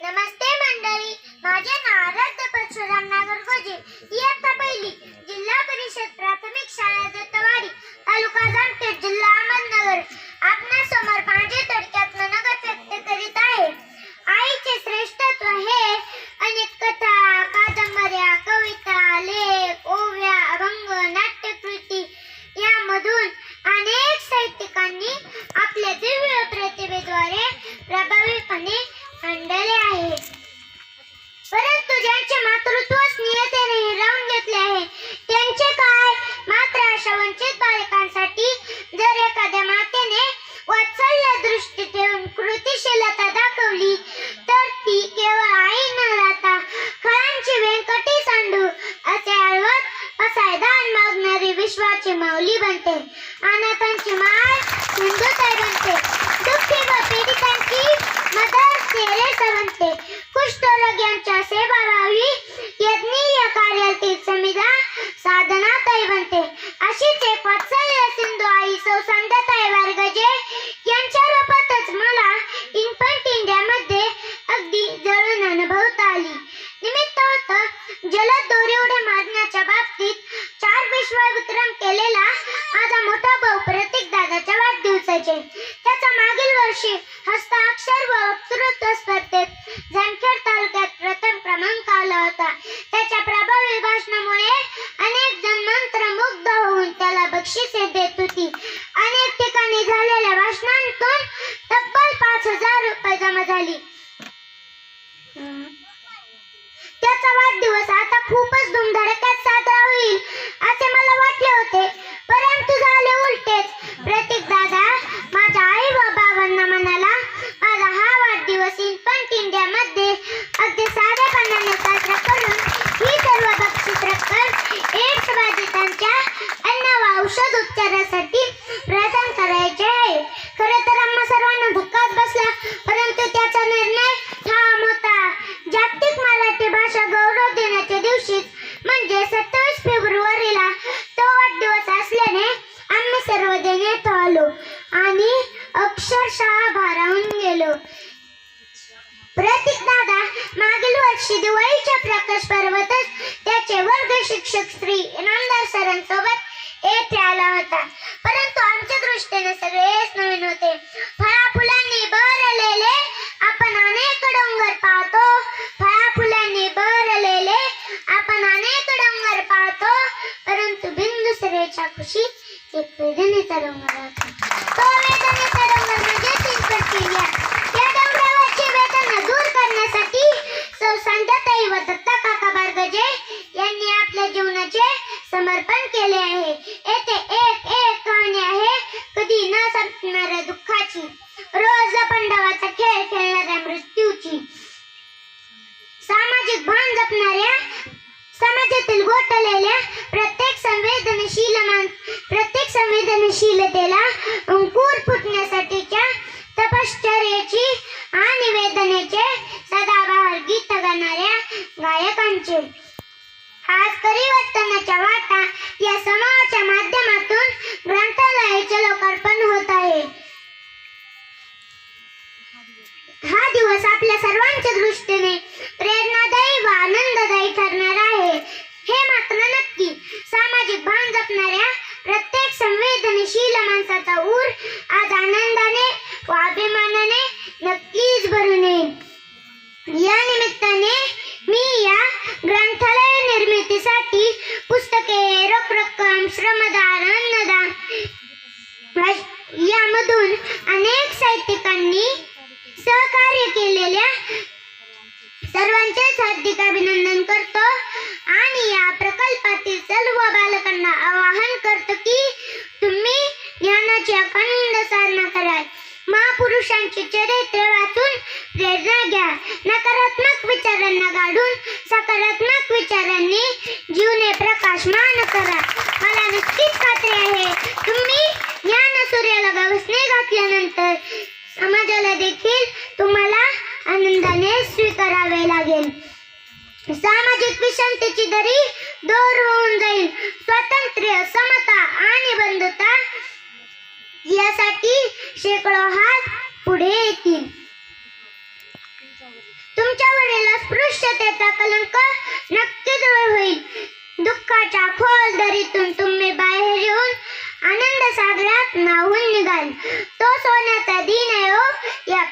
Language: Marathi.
नमस्ते मंडळी माझे नारद रद्द परशुराम नागर गोजे त्यांची माऊली बनते. अनाथांची माय सिंधुताई बनते. दुःखी व पीडितांची मदर तेरेसा बनते. कुष्ठरोग्यांच्या आणि अक्षरशः भारावून गेलो. प्रतीक दादा मागील वर्षी दिवाळीच्या प्रकाश पर्वतच त्याचे वर्ग शिक्षक श्री इनामदार सरांसोबत येथे आला होता. परंतु आमच्या दृष्टीने सगळेच नवीन होते. संवेदनशील मान प्रत्येक संवेदनशीलतेला अंकुर फुटण्यासाठीच्या तपश्चर्याची आणि वेदनेचे सदाबहारगी गाणाऱ्या गायकांचे. आज परिवर्तनाच्या वाटा या समूहाच्या माध्यमातून वैयक्तिकांनी सहकार्य केलेल्या सर्वांचे हार्दिक अभिनंदन करतो. आणि या प्रकल्पातील सर्व बालकांना आवाहन करतो की तुम्ही ज्ञानाची अखंड साधना कराल महापुरुषांचे चरित्र वाचून प्रेरणा घ्या. नकारात्मक विचारांना गाडून सकारात्मक विचारांनी जीवने प्रकाशमान करा. मला नक्कीच खात्री आहे तुम्ही ज्ञान सूर्याला गवसने घातल्यानंतर सामाजिक विषमतेची दरी दूर होऊन जाईल. स्वातंत्र्य समता आणि बंधुता यासाठी शेकडो हात पुढे येतील. तुमच्या वडीला स्पृश्यतेचा कलंक नक्की दूर होईल. दुःखाच्या खोल दरीतून तुम्ही बाहेर येऊन आनंद सागरात नाहून निघाल. तो सोन्याचा दिन आहे हो, या